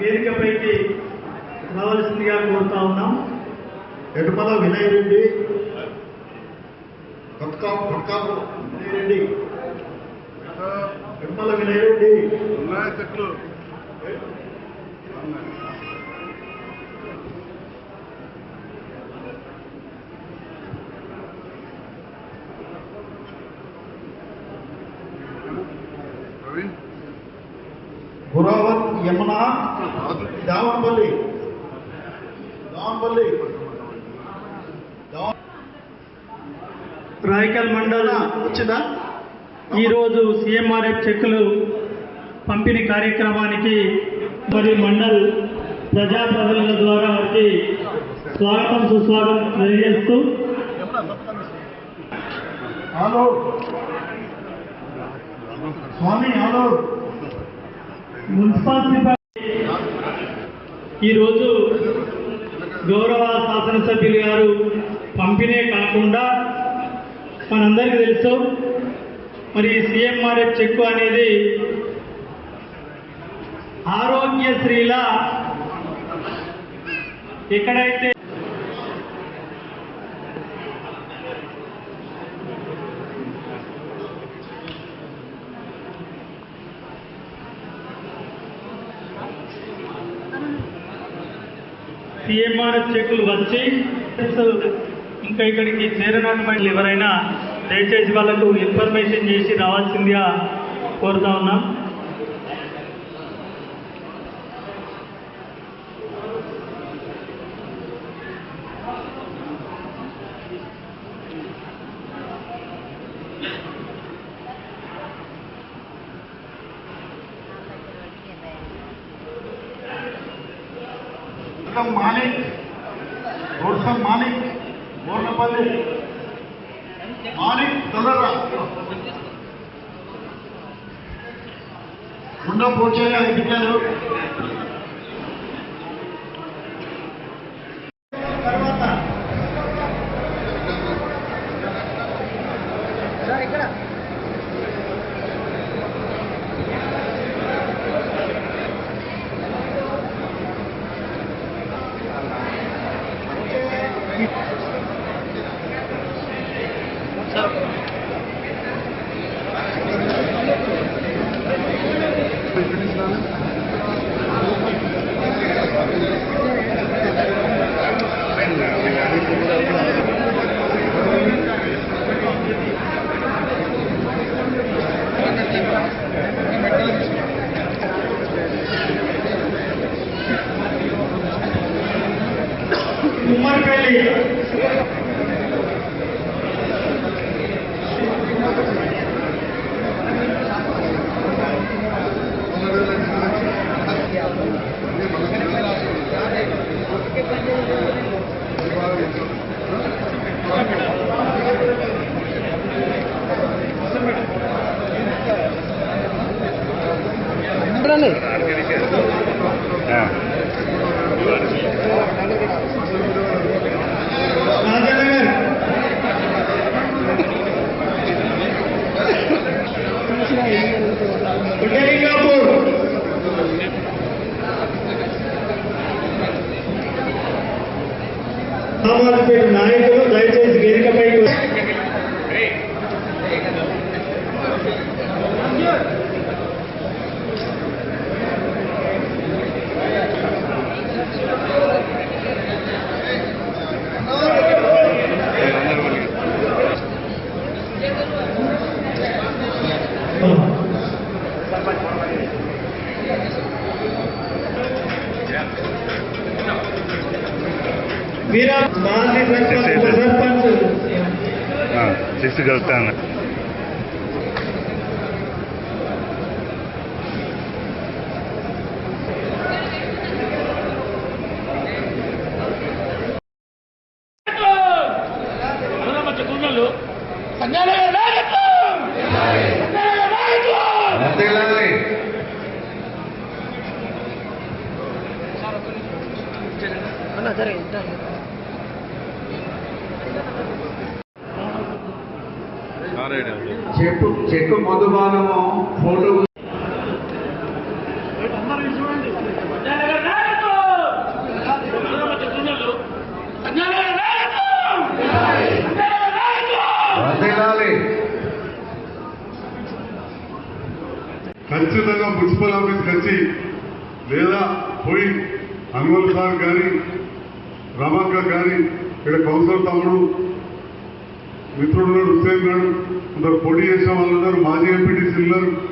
వేదికపైకి రావాల్సిందిగా కోరుతా ఉన్నాం. ఎటుమల వినయ్ రెడ్డి వినయ్ రెడ్డి. ఎటుమల వినయ్ రెడ్డి. చెట్లు. ప్రవీణ్. గురావత్ యమున దావంపల్లి. దావంపల్లి. రాయకల్ మండల వచ్చిందా? ఈరోజు సీఎంఆర్ఎఫ్ చెక్కులు పంపిణీ కార్యక్రమానికి మరి మండల్ ప్రజాప్రతినిధుల ద్వారా వారికి స్వాగతం సుస్వాగతం తెలియజేస్తూ హలో స్వామి హలో మున్సిపల్ సిబ్బంది ఈరోజు గౌరవ శాసనసభ్యులు గారు పంపిణీ కాకుండా మనందరికీ తెలుసు. మరి సీఎంఆర్ఎఫ్ చెక్కు అనేది ఆరోగ్యశ్రీల ఎక్కడైతే సిఎంఆర్ఎస్ చెక్కులు వచ్చి ఇంకా ఇక్కడికి చేరినటువంటి ఎవరైనా దయచేసి వాళ్ళకు ఇన్ఫర్మేషన్ చేసి రావాల్సిందిగా కోరుతా ఉన్నాం. ఉత్తమ్ మాలిక్ రోడ్సం మాలిక్ బోర్నపల్లి మాలిక్ తొలరా గుండా పోచయ్య బిడ్డలు Thank you. రాజానగర్ ఉట్టలింగాపూర్ సామాజిక నాయకులు దయచేసి వేదికపైకి తీసుకెళ్తాను అన్న సరే ఇద్దాం చెక్కు ముందు భాగము ఫోటో ఖచ్చితంగా మున్సిపల్ ఆఫీస్కి వచ్చి లేదా పోయి అన్వల్ సార్ కానీ రమాక కానీ ఇక్కడ కౌన్సిలర్ తమ్ముడు మిత్రుడు ఉన్నాడు గారు కొందరు పోటీ చేసిన వాళ్ళు ఉన్నారు మాజీ ఎంపీటీసీ ఉన్నారు.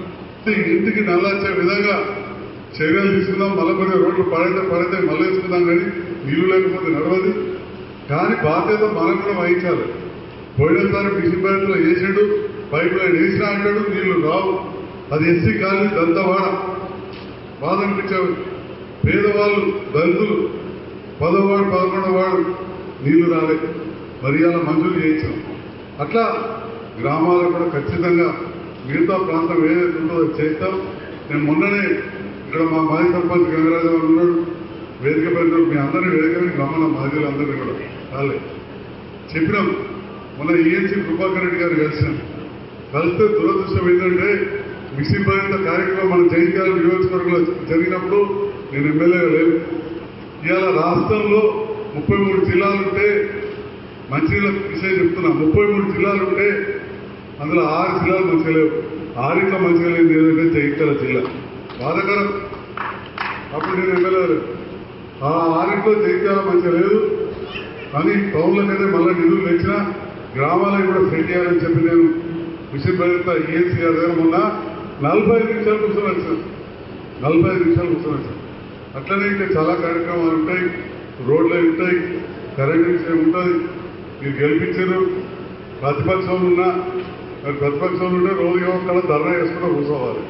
ఇంటికి నల్లార్చే విధంగా చర్యలు తీసుకుందాం మళ్ళీ కొన్ని రోడ్లు పడితే పడితే మళ్ళీ వేసుకుందాం కానీ నీళ్ళు లేకపోతే నడవదు. కానీ బాధ్యత మనం కూడా వహించాలి. పోయినసారి మిషన్ బ్యాంకులో వేసాడు పైప్ లైన్ వేసినా అంటాడు నీళ్ళు రావు. అది ఎస్సీ కాలనీ దంతవాడ. బాధ అనిపించావు. పేదవాళ్ళు దళితులు పదవాడు పదకొండవాడు నీళ్ళు రాలేదు. మరి అలా మంజూరు చేయించాం. అట్లా గ్రామాలు కూడా ఖచ్చితంగా మిగతా ప్రాంతం ఏదైతే ఉందో అది చేస్తాం. నేను మొన్ననే ఇక్కడ మా మాజీ సర్పంచ్ గంగరాజు గారు ఉన్నాడు వేదిక పైన మీ అందరినీ వేదిక మీద రమ్మన్న మాజీలు అందరినీ కూడా రాలే. చెప్పినాం. మొన్న ఈఎన్సీ కృపాకర్ రెడ్డి గారు కలిసినాం. కలిస్తే దురదృష్టం ఏంటంటే మిషన్ భరిత కార్యక్రమం మన జైత్యాల నియోజకవర్గంలో జరిగినప్పుడు నేను ఎమ్మెల్యేగా లేను. ఇవాళ రాష్ట్రంలో ముప్పై మూడు జిల్లాలుంటే మంచినీళ్ళ విషయం చెప్తున్నా. ముప్పై మూడు జిల్లాలు ఉంటే అందులో ఆరు జిల్లాలు మంచిగా లేవు. ఆరింట్లో మంచిగా లేదు ఏదంటే జైత్యాల జిల్లా. బాధకరం. అప్పుడు నేను ఎమ్మెల్యే ఆ ఆరింట్లో జైత్యాల మంచిగా లేదు. కానీ టౌన్లకైతే మళ్ళీ నిధులు తెచ్చినా గ్రామాలకు కూడా సెట్ చేయాలని చెప్పి నేను మిషన్ భరిత ఈఎన్సీ గారి దగ్గర మొన్న నలభై ఐదు నిమిషాలు కూర్చొని వచ్చాను. నలభై ఐదు నిమిషాలు కూర్చొని వచ్చాను. అట్లనే ఇంకా చాలా కార్యక్రమాలు ఉంటాయి. రోడ్లు ఉంటాయి. కరెంట్ విషయం ఉంటుంది. మీరు గెలిపించారు. ప్రతిపక్షంలో ఉన్నా మరి ప్రతిపక్షంలో ఉంటే రోజు ఒక్కడ ధర్నా చేసుకుంటూ కూర్చోవాలి.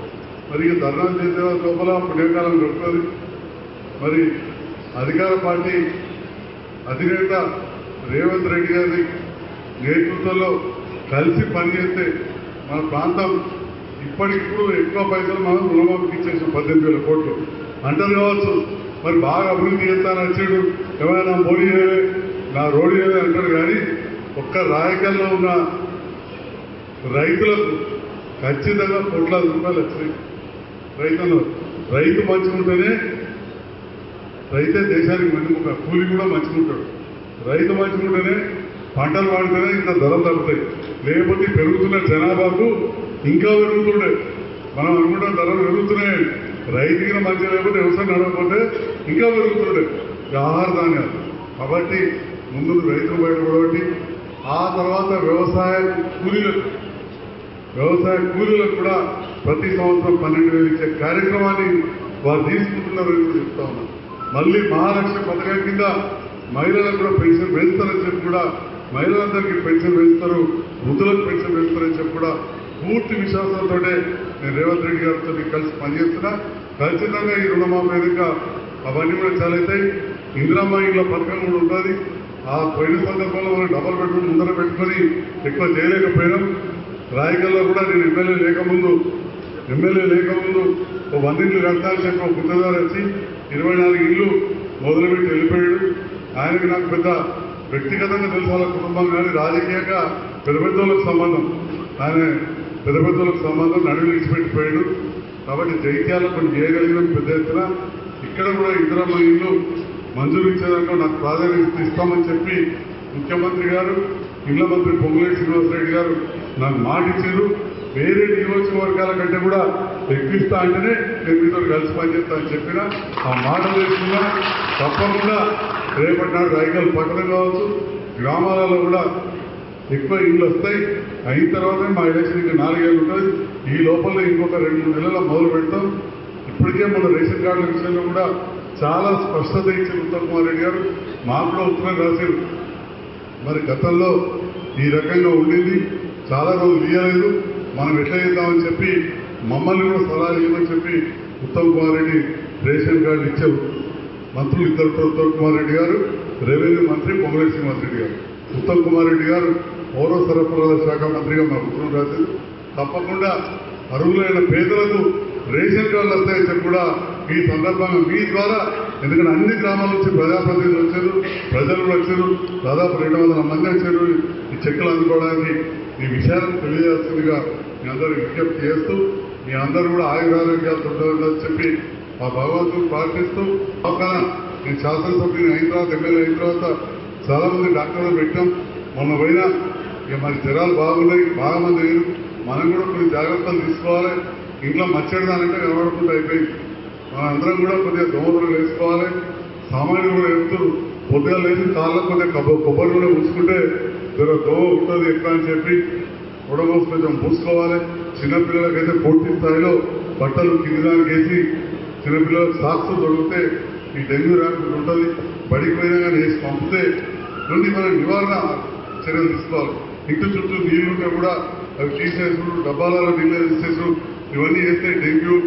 మరి ఇక ధర్నా చేసే వాళ్ళ లోపల పుణ్యకాలం దొరుకుతుంది. మరి అధికార పార్టీ అధినేత రేవంత్ రెడ్డి గారి నేతృత్వంలో కలిసి పనిచేస్తే మన ప్రాంతం ఇప్పటికిప్పుడు ఎక్కువ పైసలు మనం రుణమాఫీకి ఇచ్చేసాం. పద్దెనిమిది వేల కోట్లు. అంటారు కావచ్చు. మరి బాగా అభివృద్ధి చేస్తానని వచ్చాడు ఏమైనా మోడీ నా రోడ్డు చేయలే అంటారు కానీ ఒక్క రాయకల్లో ఉన్న రైతులకు ఖచ్చితంగా కోట్లాది రూపాయలు వచ్చినాయి. రైతులు రైతు మంచిగుంటేనే రైతే దేశానికి వెన్నుముక కూలి కూడా మంచుకుంటాడు రైతు మంచుకుంటేనే పంటలు వాడితేనే ఇంత ధరలు తగ్గుతాయి. లేకపోతే పెరుగుతున్న జనాభాకు ఇంకా పెరుగుతుండే. మనం అనుకుంటాం ధరలు పెరుగుతున్నాయి. రైతుకి మంచిగా లేకపోతే వ్యవసాయం నడవకపోతే ఇంకా పెరుగుతుండే. ఆహార ధాన్యాలు కాబట్టి ముందు రైతులు బయటపడబట్టి ఆ తర్వాత వ్యవసాయ కూలీలకు వ్యవసాయ కూలీలకు కూడా ప్రతి సంవత్సరం పన్నెండు వేలు ఇచ్చే కార్యక్రమాన్ని వారు తీసుకుంటున్నారని కూడా చెప్తా ఉన్నారు మళ్ళీ మహాలక్ష్మి పథకం కింద మహిళలకు కూడా పెన్షన్ పెంచుతారని చెప్పి కూడా మహిళలందరికీ పెన్షన్ పెంచుతారు వృద్ధులకు పెన్షన్ పెంచుతారని చెప్పి కూడా పూర్తి విశ్వాసంతో నేను రేవంత్ రెడ్డి గారితో కలిసి పనిచేస్తున్నా. ఖచ్చితంగా ఈ రుణమాఫీ వేదిక అవన్నీ కూడా చాలా అవుతాయి ఇందిరమ్మ ఇంట్లో పథకం కూడా ఉంటుంది. ఆ పోయిన సందర్భంలో మనం డబల్ బెడ్రూమ్ ముందర పెట్టుకొని ఎక్కువ చేయలేకపోయినాం. రాయకల్లో కూడా నేను ఎమ్మెల్యే లేకముందు ఎమ్మెల్యే లేకముందు ఒక వంద ఇళ్ళు కడతానని చెప్పి ఒక గుత్తదారు వచ్చి ఇరవై నాలుగు ఇళ్ళు మొదలుపెట్టి వెళ్ళిపోయాడు. ఆయనకి నాకు పెద్ద వ్యక్తిగతంగా తెలుసు వాళ్ళ కుటుంబం కానీ రాజకీయంగా పెద్ద పెద్దోళ్ళకి సంబంధం. ఆయన పెద్ద పెద్దోళ్ళకి సంబంధం నడువు విడిచిపెట్టిపోయాడు. కాబట్టి జైత్యాలు కొన్ని చేయగలిగిన పెద్ద ఎత్తున. ఇక్కడ కూడా ఇద్దరమ్మ ఇల్లు మంజూరు ఇచ్చేదాంట్లో నాకు ప్రాధాన్యత ఇస్తామని చెప్పి ముఖ్యమంత్రి గారు ఇళ్ళ మంత్రి పొంగులేటి శ్రీనివాసరెడ్డి గారు నాకు మాట ఇచ్చారు. వేరే నియోజకవర్గాల కంటే కూడా ఎక్కిస్తా అంటేనే నేను మీతో కలిసి పనిచేస్తా అని చెప్పిన ఆ మాట లేకుండా తప్పకుండా రేపటి నాడు రైతులు పక్కన కావచ్చు గ్రామాలలో కూడా ఎక్కువ ఇళ్ళు వస్తాయి. అయిన తర్వాతే మా ఎలక్షన్ ఇంకా నాలుగేళ్ళు ఉంటుంది. ఈ లోపల ఇంకొక రెండు మూడు నెలల మొదలు పెడతాం. ఇప్పటికే మన రేషన్ కార్డుల విషయంలో కూడా చాలా స్పష్టత ఇచ్చారు ఉత్తమ్ కుమార్ రెడ్డి గారు మాకు కూడా ఉత్తరం రాశారు. మరి గతంలో ఈ రకంగా ఉండింది. చాలా రోజులు ఇయ్యలేదు. మనం ఎట్లా చేద్దామని చెప్పి మమ్మల్ని కూడా సలహాలు ఇవ్వమని చెప్పి ఉత్తమ్ కుమార్ రెడ్డి రేషన్ కార్డు ఇచ్చారు. మంత్రులు ఇద్దరు ఉత్తమ్ కుమార్ రెడ్డి గారు రెవెన్యూ మంత్రి పొంగులేటి శ్రీనివాస్ రెడ్డి గారు. ఉత్తమ్ కుమార్ రెడ్డి గారు పౌర సరఫరాల శాఖ మంత్రిగా మా ఉత్తరం రాశారు. తప్పకుండా అరువులైన పేదలకు రేషన్ కార్డులు వస్తాయని కూడా ఈ సందర్భంగా మీ ద్వారా ఎందుకంటే అన్ని గ్రామాల నుంచి ప్రజాప్రతినిధులు వచ్చారు ప్రజలు వచ్చారు. దాదాపు రెండు వందల మంది వచ్చారు. చెక్కులు అందుకోవడానికి ఈ విషయాన్ని తెలియజేస్తుందిగా మీ అందరూ విజ్ఞప్తి చేస్తూ మీ అందరూ కూడా ఆయురారోగ్యాలు ఉండాలని చెప్పి ఆ భగవంతుడు ప్రార్థిస్తూ పక్కన నేను శాసనసభ్యుని అయిన తర్వాత ఎమ్మెల్యే అయిన తర్వాత చాలా మంది డాక్టర్లు పెట్టాం. మొన్న పోయినా ఇక మరి జ్వరాలు బాగున్నాయి బాగా మంది లేరు మనం కూడా కొన్ని జాగ్రత్తలు తీసుకోవాలి. ఇంట్లో మచ్చడదానంటే కనబడకుండా అయిపోయింది. అందరం కూడా కొద్దిగా దోమలు వేసుకోవాలి. సామాన్యులు కూడా చెప్తూ పొద్దుగా లేచి కాళ్ళకు కొద్దిగా కొబ్బ- కొబ్బరి కూడా ఉంచుకుంటే జర దోమ ఉంటుంది ఎక్కడ అని చెప్పి ఉడగోసి కొంచెం పూసుకోవాలి చిన్నపిల్లలకైతే పూర్తి స్థాయిలో బట్టలు కిందిదానికి వేసి చిన్నపిల్లలకు సాక్స్ దొరికితే ఈ డెంగ్యూ రాకుండా ఉంటుంది. బడికి పోయినా కానీ వేసి పంపితే నుండి మనం నివారణ చర్యలు తీసుకోవాలి. ఇంటి చుట్టూ నీళ్ళు ఉంటే కూడా అవి తీసేసుడు డబ్బాలలో నీళ్ళు తీసేసుడు ఇవన్నీ చేస్తే డెంగ్యూ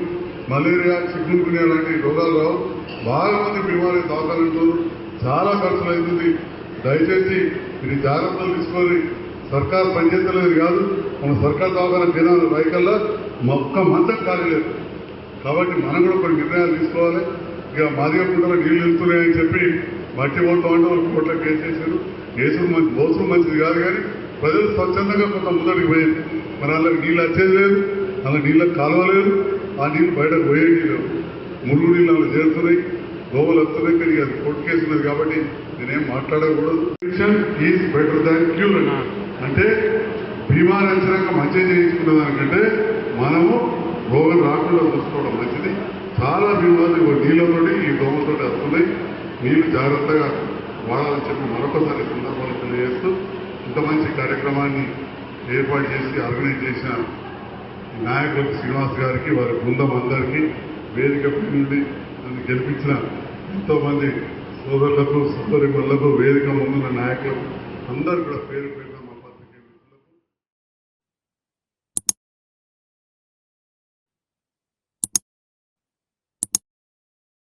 మలేరియా చిక్కుకునే లాంటి రోగాలు రావు బాగా మంది బీమారీ దవాఖానలు చాలా ఖర్చులు అవుతుంది దయచేసి ఇది జాగ్రత్తలు తీసుకొని సర్కార్ పనిచేస్తలేదు కాదు. మన సర్కార్ దవాఖాన జనాలు రైకల్లా మొక్క మంచం కాగలేదు కాబట్టి మనం కూడా కొన్ని నిర్ణయాలు తీసుకోవాలి. ఇక మాదిగా కుంటలో నీళ్ళు వెళ్తున్నాయని చెప్పి మట్టి వంట అంటే వాళ్ళు కోట్ల కేసేసారు కేసులు మంచి మోసం మంచిది కాదు కానీ ప్రజలు స్వచ్ఛందంగా కొంత ముందడికి పోయింది మన వాళ్ళకి నీళ్ళు వచ్చేది లేదు. అలా నీళ్ళకి కాలువ లేదు. ఆ నీళ్ళు బయటకు పోయేది లేవు మురుగు నీళ్ళు అలా చేరుతున్నాయి దోమలు వస్తున్నాయి కానీ అది కోర్టు కేసు ఉన్నది కాబట్టి నేనేం మాట్లాడకూడదు. ఈజ్ బెటర్ దాన్ క్యూర్ అంటే బీమార్ వచ్చినాక మంచిగా చేయించుకున్న దానికంటే మనము రోగం రాకుండా చూసుకోవడం మంచిది. చాలా బీమార్లు ఇగో నీళ్ళతోటి ఈ దోమలతో వస్తున్నాయి. నీళ్ళు జాగ్రత్తగా వాడాలని చెప్పి మరొకసారి సందర్భాలు తెలియజేస్తూ ఇంత మంచి కార్యక్రమాన్ని ఏర్పాటు చేసి ఆర్గనైజ్ చేసిన నాయకులు శ్రీనివాస్ గారికి వారి బృందం అందరికీ వేదిక పై నుండి నన్ను గెలిపించిన ఎంతోమంది సోదరులకు సోదరి వేదిక ముందున్న నాయకులు అందరూ కూడా పేరు పేరున